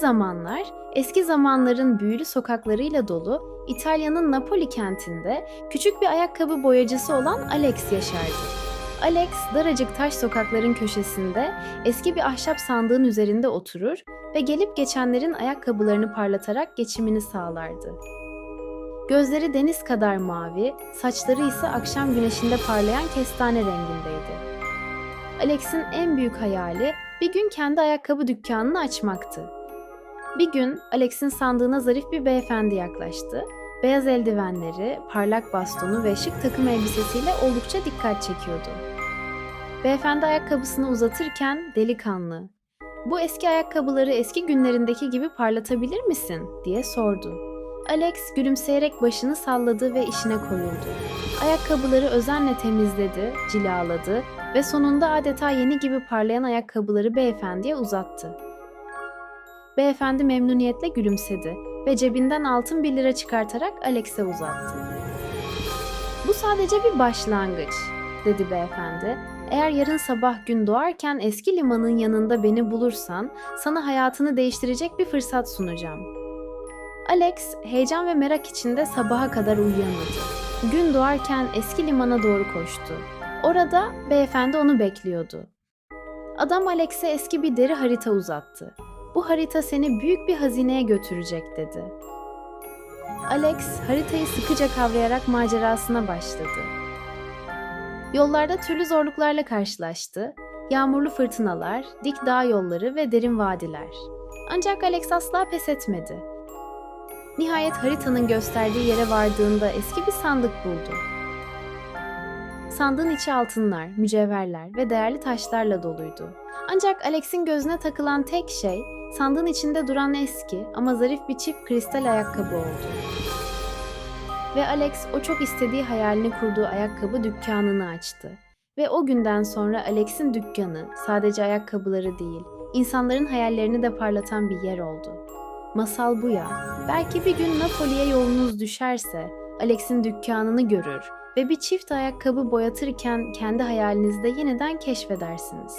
zamanlar, eski zamanların büyülü sokaklarıyla dolu İtalya'nın Napoli kentinde küçük bir ayakkabı boyacısı olan Alex yaşardı. Alex, daracık taş sokakların köşesinde eski bir ahşap sandığın üzerinde oturur ve gelip geçenlerin ayakkabılarını parlatarak geçimini sağlardı. Gözleri deniz kadar mavi, saçları ise akşam güneşinde parlayan kestane rengindeydi. Alex'in en büyük hayali bir gün kendi ayakkabı dükkanını açmaktı. Bir gün Alex'in sandığına zarif bir beyefendi yaklaştı. Beyaz eldivenleri, parlak bastonu ve şık takım elbisesiyle oldukça dikkat çekiyordu. Beyefendi ayakkabısını uzatırken delikanlı, "Bu eski ayakkabıları eski günlerindeki gibi parlatabilir misin?" diye sordu. Alex gülümseyerek başını salladı ve işine koyuldu. Ayakkabıları özenle temizledi, cilaladı ve sonunda adeta yeni gibi parlayan ayakkabıları beyefendiye uzattı. Beyefendi memnuniyetle gülümsedi ve cebinden altın bir lira çıkartarak Alex'e uzattı. Bu sadece bir başlangıç, dedi beyefendi. Eğer yarın sabah gün doğarken eski limanın yanında beni bulursan, sana hayatını değiştirecek bir fırsat sunacağım. Alex, heyecan ve merak içinde sabaha kadar uyuyamadı. Gün doğarken eski limana doğru koştu. Orada beyefendi onu bekliyordu. Adam Alex'e eski bir deri harita uzattı. Bu harita seni büyük bir hazineye götürecek dedi. Alex haritayı sıkıca kavrayarak macerasına başladı. Yollarda türlü zorluklarla karşılaştı. Yağmurlu fırtınalar, dik dağ yolları ve derin vadiler. Ancak Alex asla pes etmedi. Nihayet haritanın gösterdiği yere vardığında eski bir sandık buldu. Sandığın içi altınlar, mücevherler ve değerli taşlarla doluydu. Ancak Alex'in gözüne takılan tek şey sandığın içinde duran eski ama zarif bir çift kristal ayakkabı oldu. Ve Alex o çok istediği hayalini kurduğu ayakkabı dükkanını açtı. Ve o günden sonra Alex'in dükkanı sadece ayakkabıları değil, insanların hayallerini de parlatan bir yer oldu. Masal bu ya. Belki bir gün Napoli'ye yolunuz düşerse Alex'in dükkanını görür ve bir çift ayakkabı boyatırken kendi hayalinizde yeniden keşfedersiniz.